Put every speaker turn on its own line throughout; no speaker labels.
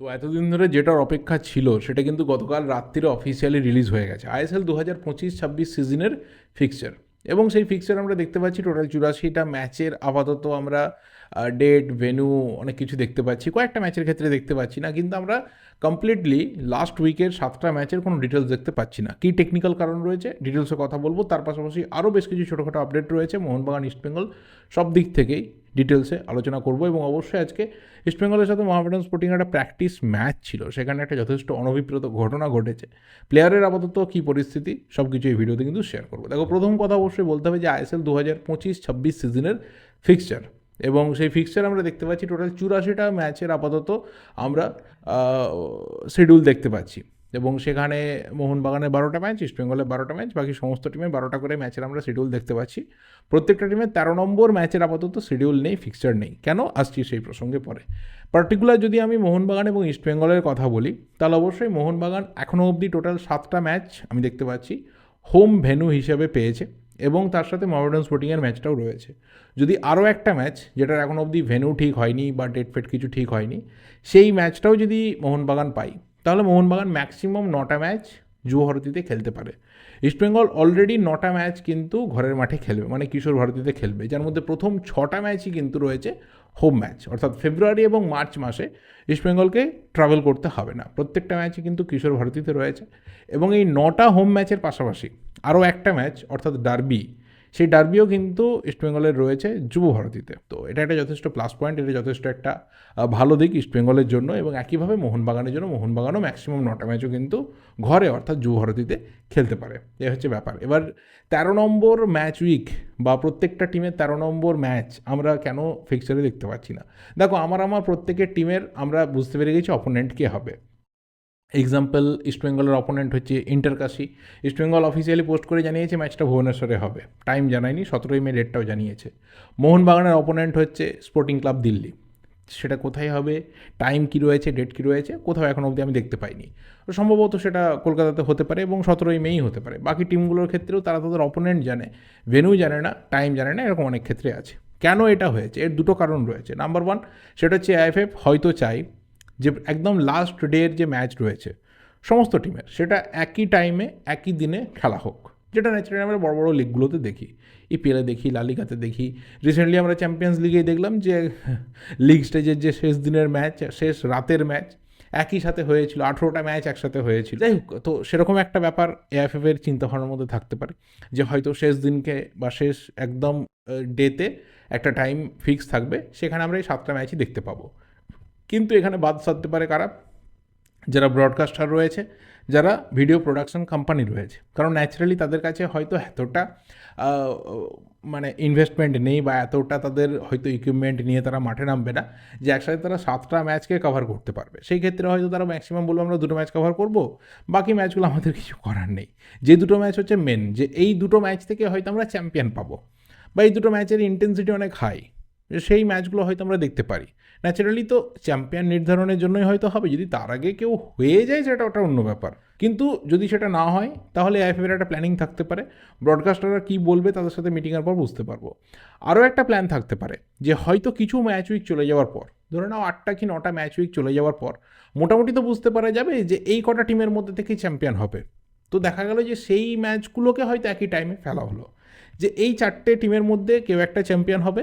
তো এতদিন ধরে যেটার অপেক্ষা ছিল, সেটা কিন্তু গতকাল রাত্রিরে অফিসিয়ালি রিলিজ হয়ে গেছে। আইএসএল দু হাজার পঁচিশ ছাব্বিশ সিজনের ফিক্সচার এবং সেই ফিক্সচার আমরা দেখতে পাচ্ছি টোটাল চুরাশিটা ম্যাচের আপাতত আমরা ডেট ভেনু অনেক কিছু দেখতে পাচ্ছি। কয়েকটা ম্যাচের ক্ষেত্রে দেখতে পাচ্ছি না, কিন্তু আমরা কমপ্লিটলি লাস্ট উইকের সাতটা ম্যাচের কোনো ডিটেলস দেখতে পাচ্ছি না। কী টেকনিক্যাল কারণ রয়েছে ডিটেলসে কথা বলব। তার পাশাপাশি আরও বেশ কিছু ছোটোখাটো আপডেট রয়েছে, মোহনবাগান ইস্টবেঙ্গল সব দিক থেকেই ডিটেলসে আলোচনা করব। এবং অবশ্যই আজকে ইস্টবেঙ্গলের সাথে মোহামেডান স্পোর্টিং একটা প্র্যাকটিস ম্যাচ ছিল, সেখানে একটা যথেষ্ট অনভিপ্রেত ঘটনা ঘটেছে। প্লেয়ারের আপাতত কী পরিস্থিতি, সব কিছু এই ভিডিওতে কিন্তু শেয়ার করব। দেখো, প্রথম কথা অবশ্যই বলতে হবে যে আইএসএল দু হাজার পঁচিশ ছাব্বিশ সিজনের ফিক্সচার এবং সেই ফিক্সচার আমরা দেখতে পাচ্ছি টোটাল চুরাশিটা ম্যাচের আপাতত আমরা শিডিউল দেখতে পাচ্ছি। এবং সেখানে মোহনবাগানের বারোটা ম্যাচ ইস্টবেঙ্গলের বারোটা ম্যাচ বাকি সমস্ত টিমে বারোটা করে ম্যাচের আমরা শিডিউল দেখতে পাচ্ছি। প্রত্যেকটা টিমের তেরো নম্বর ম্যাচের আপাতত শিডিউল নেই ফিক্সচার নেই। কেন? আসছি সেই প্রসঙ্গে পরে। পার্টিকুলার যদি আমি মোহনবাগান এবং ইস্টবেঙ্গলের কথা বলি, তাহলে অবশ্যই মোহনবাগান এখনও অবধি টোটাল সাতটা ম্যাচ আমি দেখতে পাচ্ছি হোম ভেন্যু হিসেবে পেয়েছে। এবং তার সাথে মহামেডান স্পোর্টিংয়ের ম্যাচটাও রয়েছে। যদি আরও একটা ম্যাচ যেটার এখন অবধি ভেন্যু ঠিক হয়নি বা ডেট ফেট কিছু ঠিক হয়নি, সেই ম্যাচটাও যদি মোহনবাগান পাই তাহলে মোহনবাগান ম্যাক্সিমাম নটা ম্যাচ যুব ভারতীতে খেলতে পারে। ইস্টবেঙ্গল অলরেডি নটা ম্যাচ কিন্তু ঘরের মাঠে খেলবে মানে কিশোর ভারতীতে খেলবে, যার মধ্যে প্রথম ছটা ম্যাচই কিন্তু রয়েছে হোম ম্যাচ অর্থাৎ ফেব্রুয়ারি এবং মার্চ মাসে ইস্টবেঙ্গলকে ট্রাভেল করতে হবে না। প্রত্যেকটা ম্যাচই কিন্তু কিশোর ভারতীতে রয়েছে এবং এই নটা হোম ম্যাচের পাশাপাশি আরও একটা ম্যাচ, অর্থাৎ ডার্বি, সেই ডার্বিও কিন্তু ইস্টবেঙ্গলের রয়েছে যুব ভারতীতে। তো এটা একটা যথেষ্ট প্লাস পয়েন্ট, এটা যথেষ্ট একটা ভালো দিক ইস্টবেঙ্গলের জন্য এবং একইভাবে মোহনবাগানের জন্য, মোহনবাগানও ম্যাক্সিমাম নটা ম্যাচও কিন্তু ঘরে, অর্থাৎ যুব ভারতীতে খেলতে পারে। এ হচ্ছে ব্যাপার। এবার তেরো নম্বর ম্যাচ উইক বা প্রত্যেকটা টিমের তেরো নম্বর ম্যাচ আমরা কেন ফিক্সারে দেখতে পাচ্ছি না? দেখো আমার আমার প্রত্যেকের টিমের আমরা বুঝতে পেরে গেছি অপোনেন্ট কে হবে। এক্সাম্পল ইস্টবেঙ্গলের অপোনেন্ট হচ্ছে ইন্টারকাশি ইস্টবেঙ্গল অফিসিয়ালি পোস্ট করে জানিয়েছে ম্যাচটা ভুবনেশ্বরে হবে। টাইম জানায়নি, সতেরোই মে ডেটটাও জানিয়েছে। মোহনবাগানের অপোনেন্ট হচ্ছে স্পোর্টিং ক্লাব দিল্লি। সেটা কোথায় হবে? টাইম কী রয়েছে? ডেট কী রয়েছে? কোথাও এখন অবধি আমি দেখতে পাইনি। সম্ভবত সেটা কলকাতাতে হতে পারে এবং সতেরোই মেই হতে পারে। বাকি টিমগুলোর ক্ষেত্রেও তারা তাদের অপোনেন্ট জানে। ভেন্যু জানে না টাইম জানে না, এরকম অনেক ক্ষেত্রে আছে। কেন এটা হয়েছে? এর দুটো কারণ রয়েছে। নাম্বার ওয়ান সেটা হচ্ছে আইএফএফ হয়তো চাই। যে একদম লাস্ট ডের যে ম্যাচ রয়েছে, সমস্ত টিমের সেটা একই টাইমে একই দিনে খেলা হোক। যেটা ন্যাচারালি আমরা বড় বড় লিগগুলোতে দেখি। ইপিএলে দেখি লালিগাতে দেখি। রিসেন্টলি আমরা চ্যাম্পিয়ন্স লিগেই দেখলাম যে লিগ স্টেজের যে শেষ দিনের ম্যাচ শেষ রাতের ম্যাচ একই সাথে হয়েছিল, আঠেরোটা ম্যাচ একসাথে হয়েছিল। যাই হোক, তো সেরকম একটা ব্যাপার এএফএফের চিন্তাভাবনার মধ্যে থাকতে পারে যে, হয়তো শেষ দিনকে বা শেষ একদম ডেতে একটা টাইম ফিক্স থাকবে, সেখানে আমরা এই সাতটা ম্যাচই দেখতে পাবো। কিন্তু এখানে বাদ সাধতে পারে কারা? যারা ব্রডকাস্টার রয়েছে, যারা ভিডিও প্রোডাকশন কোম্পানি রয়েছে। কারণ ন্যাচারালি তাদের কাছে হয়তো এতটা মানে ইনভেস্টমেন্ট নেই বা এতটা তাদের হয়তো ইকুইপমেন্ট নিয়ে তারা মাঠে নামবে না, যে একসাথে তারা সাতটা ম্যাচকে কভার করতে পারবে। সেই ক্ষেত্রে হয়তো তারা ম্যাক্সিমাম বলব, আমরা দুটো ম্যাচ কভার করব, বাকি ম্যাচগুলো আমাদের কিছু করার নেই। যে দুটো ম্যাচ হচ্ছে মেন যে এই দুটো ম্যাচ থেকে হয়তো আমরা চ্যাম্পিয়ন পাবো। বা এই দুটো ম্যাচের ইন্টেন্সিটি অনেক হাই সেই ম্যাচগুলো হয়তো আমরা দেখতে পারি। ন্যাচারালি তো চ্যাম্পিয়ন নির্ধারণের জন্যই হয়তো হবে, যদি তার আগে কেউ হয়ে যায় সেটা ওটা অন্য ব্যাপার। কিন্তু যদি সেটা না হয়, তাহলে আইএফএফের একটা প্ল্যানিং থাকতে পারে। ব্রডকাস্টাররা কী বলবে তাদের সাথে মিটিংয়ের পর বুঝতে পারব। আরও একটা প্ল্যান থাকতে পারে, যে হয়তো কিছু ম্যাচ উইক চলে যাওয়ার পর, ধরে নাও আটটা কি নটা ম্যাচ উইক চলে যাওয়ার পর, মোটামুটি তো বুঝতে পারা যাবে যে এই কটা টিমের মধ্যে থেকেই চ্যাম্পিয়ন হবে। তো দেখা গেল যে সেই ম্যাচগুলোকে হয়তো একই টাইমে ফেলা হলো, যে এই চারটে টিমের মধ্যে কেউ একটা চ্যাম্পিয়ন হবে।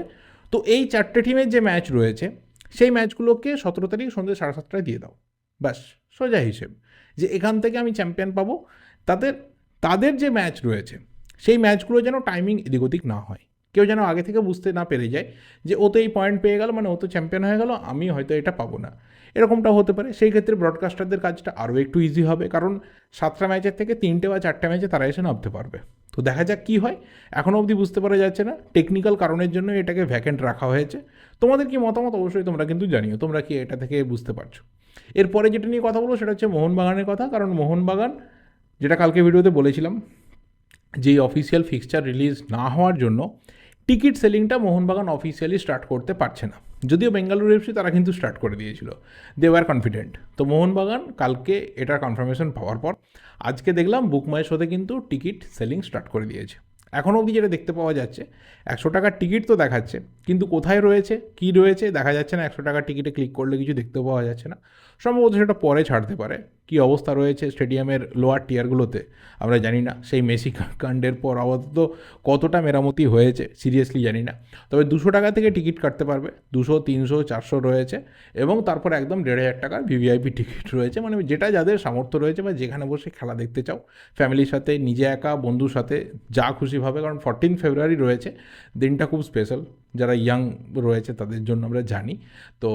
তো এই চারটে টিমের যে ম্যাচ রয়েছে সেই ম্যাচগুলোকে সতেরো তারিখ সন্ধ্যে সাড়ে সাতটায় দিয়ে দাও। ব্যাস, সোজা হিসেব। যে এখান থেকে আমি চ্যাম্পিয়ন পাবো, তাদের তাদের যে ম্যাচ রয়েছে, সেই ম্যাচগুলো যেন টাইমিং এদিক ওদিক না হয়। কেউ যেন আগে থেকে বুঝতে না পেরে যায় যে ও তো এই পয়েন্ট পেয়ে গেল মানে ও তো চ্যাম্পিয়ন হয়ে গেল, আমি হয়তো এটা পাবো না। এরকমটাও হতে পারে। সেই ক্ষেত্রে ব্রডকাস্টারদের কাজটা আরও একটু ইজি হবে, কারণ সাতটা ম্যাচের থেকে তিনটে বা চারটে ম্যাচে তারা এসে নামতে পারবে। তো দেখা যাক কী হয়। এখনও অবধি বুঝতে পারা যাচ্ছে না। টেকনিক্যাল কারণের জন্য এটাকে ভ্যাকেন্ট রাখা হয়েছে। তোমাদের কি মতামত? অবশ্যই তোমরা কিন্তু জানিও। তোমরা কি এটা থেকে বুঝতে পারছ? এরপরে যেটা নিয়ে কথা বলব সেটা হচ্ছে মোহনবাগানের কথা। কারণ মোহনবাগান, যেটা কালকে ভিডিওতে বলেছিলাম যে অফিসিয়াল ফিক্সচার রিলিজ না হওয়ার জন্য টিকিট সেলিংটা মোহনবাগান অফিসিয়ালি স্টার্ট করতে পারছে না। যদিও বেঙ্গালুরু এফসি তারা কিন্তু স্টার্ট করে দিয়েছিল। দে ওয়ার কনফিডেন্ট তো মোহনবাগান কালকে এটার কনফার্মেশন পাওয়ার পর আজকে দেখলাম বুক মাই শোতে কিন্তু টিকিট সেলিং স্টার্ট করে দিয়েছে। এখনও অবধি যেটা দেখতে পাওয়া যাচ্ছে, একশো টাকার টিকিট তো দেখাচ্ছে, কিন্তু কোথায় রয়েছে, কি রয়েছে দেখা যাচ্ছে না, একশো টাকার টিকিটে ক্লিক করলে কিছু দেখতে পাওয়া যাচ্ছে না। সম্ভবত সেটা পরে ছাড়তে পারে। কী অবস্থা রয়েছে স্টেডিয়ামের লোয়ার টিয়ারগুলোতে আমরা জানি না। সেই মেসি কাণ্ডের পর আপাতত কতটা মেরামতি হয়েছে সিরিয়াসলি জানি না। তবে দুশো টাকা থেকে টিকিট কাটতে পারবে। দুশো, তিনশো, চারশো রয়েছে এবং তারপর একদম দেড় হাজার টাকার ভিভিআইপি টিকিট রয়েছে। মানে যেটা যাদের সামর্থ্য রয়েছে বা যেখানে বসে খেলা দেখতে চাও ফ্যামিলির সাথে, নিজে একা, বন্ধুর সাথে, যা খুশিভাবে কারণ ফরটিন ফেব্রুয়ারি রয়েছে। দিনটা খুব স্পেশাল যারা ইয়াং রয়েছে তাদের জন্য আমরা জানি। তো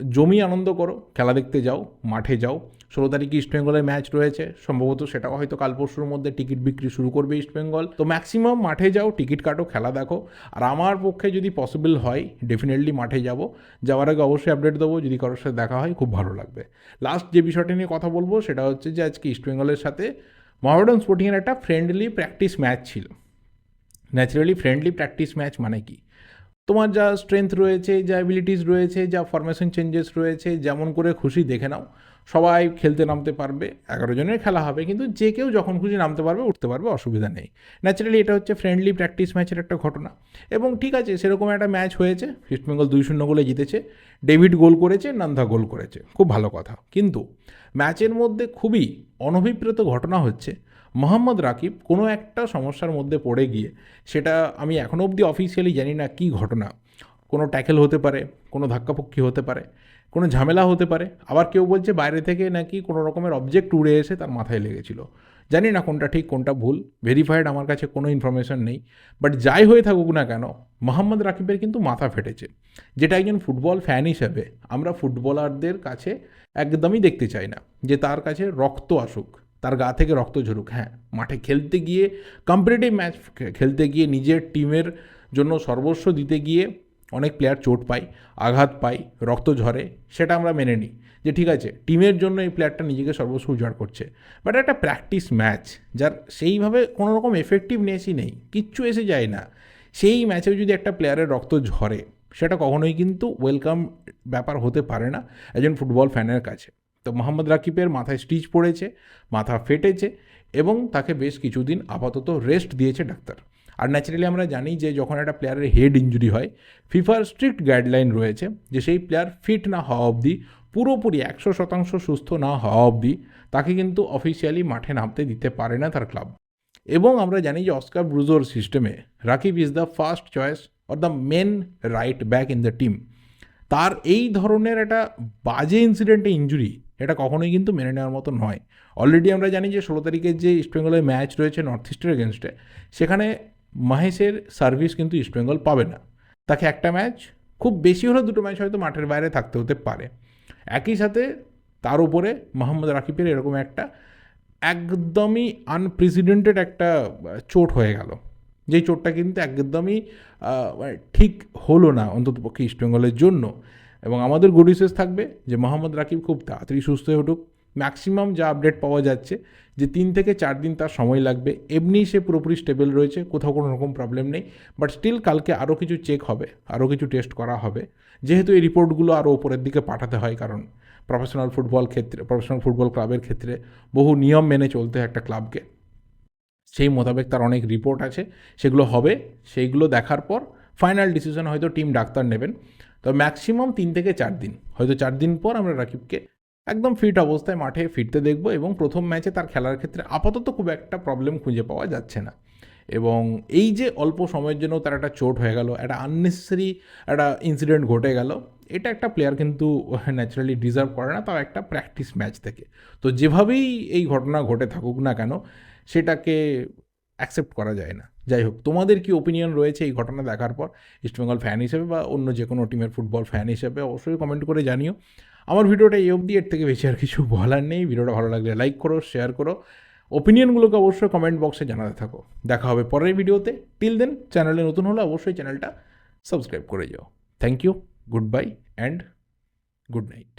জমি আনন্দ করো, খেলা দেখতে যাও, মাঠে যাও। ষোলো তারিখে ইস্টবেঙ্গলের ম্যাচ রয়েছে। সম্ভবত সেটাও হয়তো কাল পরশুর মধ্যে টিকিট বিক্রি শুরু করবে ইস্টবেঙ্গল তো ম্যাক্সিমাম মাঠে যাও, টিকিট কাটো, খেলা দেখো। আর আমার পক্ষে যদি পসিবল হয় ডেফিনেটলি মাঠে যাব। যাওয়ার আগে অবশ্যই আপডেট দেবো, যদি কারোর সাথে দেখা হয়, খুব ভালো লাগবে। লাস্ট যে বিষয়টা নিয়ে কথা বলব, সেটা হচ্ছে যে আজকে ইস্টবেঙ্গলের সাথে মহামেডান স্পোর্টিংয়ের একটা ফ্রেন্ডলি প্র্যাকটিস ম্যাচ ছিল। ন্যাচারালি ফ্রেন্ডলি প্র্যাকটিস ম্যাচ মানে কি? তোমার যা স্ট্রেংথ রয়েছে, যা অ্যাবিলিটিস রয়েছে, যা ফরমেশন চেঞ্জেস রয়েছে, যেমন করে খুশি দেখে নাও। সবাই খেলতে নামতে পারবে, এগারো জনের খেলা হবে, কিন্তু যে কেউ যখন খুশি নামতে পারবে, উঠতে পারবে, অসুবিধা নেই। ন্যাচারালি এটা হচ্ছে ফ্রেন্ডলি প্র্যাকটিস ম্যাচের একটা ঘটনা। এবং ঠিক আছে, সেরকম একটা ম্যাচ হয়েছে ইস্টবেঙ্গল দুই শূন্য গোলে জিতেছে ডেভিড গোল করেছে নান্দা গোল করেছে, খুব ভালো কথা। কিন্তু ম্যাচের মধ্যে খুবই অনভিপ্রেত ঘটনা হচ্ছে মোহাম্মদ রাকিব কোনো একটা সমস্যার মধ্যে পড়ে গিয়ে সেটা আমি এখনও অবধি অফিসিয়ালি জানি না কী ঘটনা। কোনো ট্যাকেল হতে পারে, কোনো ধাক্কাপক্ষি হতে পারে, কোনো ঝামেলা হতে পারে। আবার কেউ বলছে বাইরে থেকে নাকি কোনো রকমের অবজেক্ট উড়ে এসে তার মাথায় লেগেছিল। জানি না কোনটা ঠিক, কোনটা ভুল। ভেরিফাইড আমার কাছে কোনো ইনফরমেশন নেই। বাট যাই হয়ে থাকুক না কেন, মোহাম্মদ রাকিবের কিন্তু মাথা ফেটেছে। যেটা একজন ফুটবল ফ্যান হিসেবে আমরা ফুটবলারদের কাছে একদমই দেখতে চাই না যে তার কাছে রক্ত আসুক। তার গা থেকে রক্ত ঝরুক হ্যাঁ মাঠে খেলতে গিয়ে কম্পিটিটিভ ম্যাচ খেলতে গিয়ে নিজের টিমের জন্য সর্বস্ব দিতে গিয়ে অনেক প্লেয়ার চোট পায়, আঘাত পায়, রক্ত ঝরে, সেটা আমরা মেনে নিই যে ঠিক আছে টিমের জন্য এই প্লেয়ারটা নিজেকে সর্বস্ব উজাড় করছে। বাট একটা প্র্যাকটিস ম্যাচ যার সেইভাবে কোনো রকম এফেক্টিভনেসই নেই, কিচ্ছু এসে যায় না। সেই ম্যাচেও যদি একটা প্লেয়ারের রক্ত ঝরে, সেটা কখনোই কিন্তু ওয়েলকাম ব্যাপার হতে পারে না একজন ফুটবল ফ্যানের কাছে। তো মোহাম্মদ রাকিবের মাথায় স্টিচ পড়েছে, মাথা ফেটেছে এবং তাকে বেশ কিছুদিন আপাতত রেস্ট দিয়েছে ডাক্তার। আর ন্যাচারালি আমরা জানি যে যখন একটা প্লেয়ারের হেড ইঞ্জুরি হয় ফিফার স্ট্রিক্ট গাইডলাইন রয়েছে যে সেই প্লেয়ার ফিট না হওয়া অবধি, পুরোপুরি একশো শতাংশ সুস্থ না হওয়া অবধি তাকে কিন্তু অফিসিয়ালি মাঠে নামতে দিতে পারে না তার ক্লাব এবং আমরা জানি যে অস্কার ব্রুজোর সিস্টেমে Rakib is the first choice or the main right back in the team তার এই ধরনের একটা বাজে ইনসিডেন্টে ইঞ্জুরি এটা কখনোই কিন্তু মেনে নেওয়ার মতো নয়। অলরেডি আমরা জানি যে ষোলো তারিখের যে ইস্টবেঙ্গলের ম্যাচ রয়েছে নর্থ ইস্টের এগেনস্টে সেখানে মাহেশের সার্ভিস কিন্তু ইস্টবেঙ্গল পাবে না। তাকে একটা ম্যাচ খুব বেশি হলেও দুটো ম্যাচ হয়তো মাঠের বাইরে থাকতে হতে পারে। একই সাথে তার উপরে মোহাম্মদ রাকিবের এরকম একটা একদমই আনপ্রেসিডেন্টেড একটা চোট হয়ে গেল। যেই চোটটা কিন্তু একদমই মানে ঠিক হলো না অন্ততপক্ষে ইস্টবেঙ্গলের জন্য। এবং আমাদের গুড উইসেস থাকবে যে মোহাম্মদ রাকিব খুব তাড়াতাড়ি সুস্থ হয়ে উঠুক। ম্যাক্সিমাম যা আপডেট পাওয়া যাচ্ছে যে তিন থেকে চার দিন তার সময় লাগবে। এমনি সে পুরোপুরি স্টেবল রয়েছে, কোথাও কোনো রকম প্রবলেম নেই। বাট স্টিল কালকে আরও কিছু চেক হবে আরও কিছু টেস্ট করা হবে। যেহেতু এই রিপোর্টগুলো আরও ওপরের দিকে পাঠাতে হয়, কারণ প্রফেশনাল ফুটবল ক্ষেত্রে প্রফেশনাল ফুটবল ক্লাবের ক্ষেত্রে বহু নিয়ম মেনে চলতে হয় একটা ক্লাবকে সেই মোতাবেক তার অনেক রিপোর্ট আছে, সেগুলো হবে। সেইগুলো দেখার পর ফাইনাল ডিসিশন হয়তো টিম ডাক্তার নেবেন। তো ম্যাক্সিমাম তিন থেকে চার দিন। হয়তো চার দিন পর আমরা রাকিবকে একদম ফিট অবস্থায় মাঠে ফিরতে দেখব এবং প্রথম ম্যাচে তার খেলার ক্ষেত্রে আপাতত খুব একটা প্রবলেম খুঁজে পাওয়া যাচ্ছে না। এবং এই যে অল্প সময়ের জন্য তার একটা চোট হয়ে গেল, একটা আননেসেসারি একটা ইনসিডেন্ট ঘটে গেল, এটা একটা প্লেয়ার কিন্তু ন্যাচারালি ডিজার্ভ করে না, তাও একটা প্র্যাকটিস ম্যাচ থেকে। তো যেভাবেই এই ঘটনা ঘটে থাকুক না কেন, সেটাকে অ্যাকসেপ্ট করা যায় না। যাই হোক তোমাদের কি ওপিনিয়ন রয়েছে এই ঘটনা দেখার পর? ইস্টবেঙ্গল ফ্যান হিসেবে বা অন্য যে কোনো টিমের ফুটবল ফ্যান হিসেবে অবশ্যই কমেন্ট করে জানিও। আমার ভিডিওটা এই অবধি, এর থেকে বেশি আর কিছু বলার নেই। ভিডিওটা ভালো লাগলে লাইক করো শেয়ার করো। ওপিনিয়নগুলোকে অবশ্যই কমেন্ট বক্সে জানাতে থাকো। দেখা হবে পরের ভিডিওতে। টিল দেন চ্যানেলে নতুন হলে অবশ্যই চ্যানেলটা সাবস্ক্রাইব করে যাও। Thank you goodbye and good night